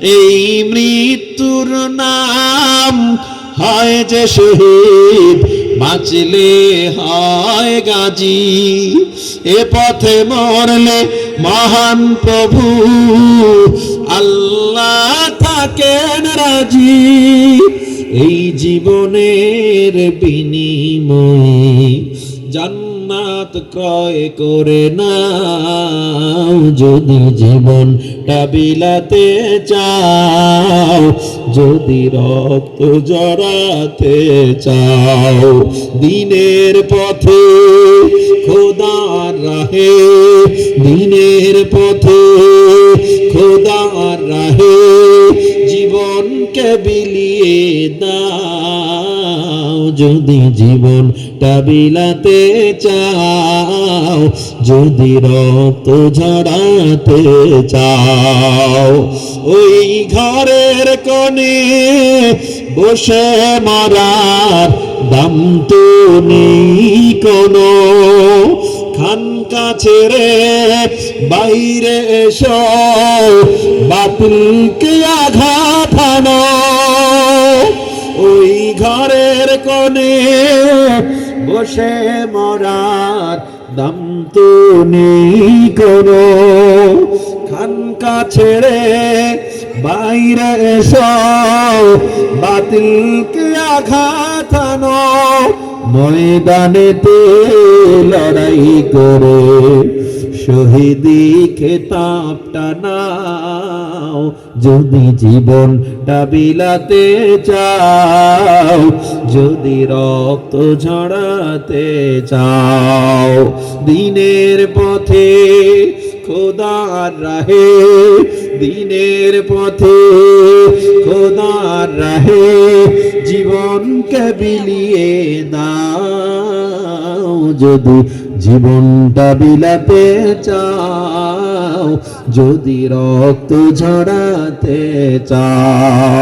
এই মৃত্যুর নাম হয় যে শহীদ, বাঁচলে হয় গাজী। এ পথে মরলে মহান প্রভু, আল্লাহ থাকেন রাজি। এই জীবনের বিনিময়ে জান্নাত ক্রয় করে নাও। যদি জীবনটা বিলাতে চাও, যদি রক্ত জড়াতে চাও, দিনের পথে খোদার রাহে, দিনের পথে খোদার রাহে জীবনকে বিলিয়ে দাও। যদি জীবন বিলাতে চাও, যদি রক্ত ঝরাতে চাও, ওই ঘরের কোণে বসে মারার দাম তো নেই কোনো। খানকা ছেড়ে বাইরে এসো, বাতিলকে আঘাত হানো কোণে বসে মরার দাম তো নেই কোনো। খানকা ছেড়ে বাইরে এসো বাতিলকে আঘাত হানো ময়দানেতে লড়াই করে শহীদি খেতাবটা নাও যদি জীবনটা বিলাতে চাও, যদি রক্ত ঝরাতে চাও, দিনের পথে খোদার রাহে, দিনের পথে খোদার রাহে জীবনকে বিলিয়ে দাও, যদি জীবনটা বিলাতে চাও যদি রক্ত ঝরাতে চাও।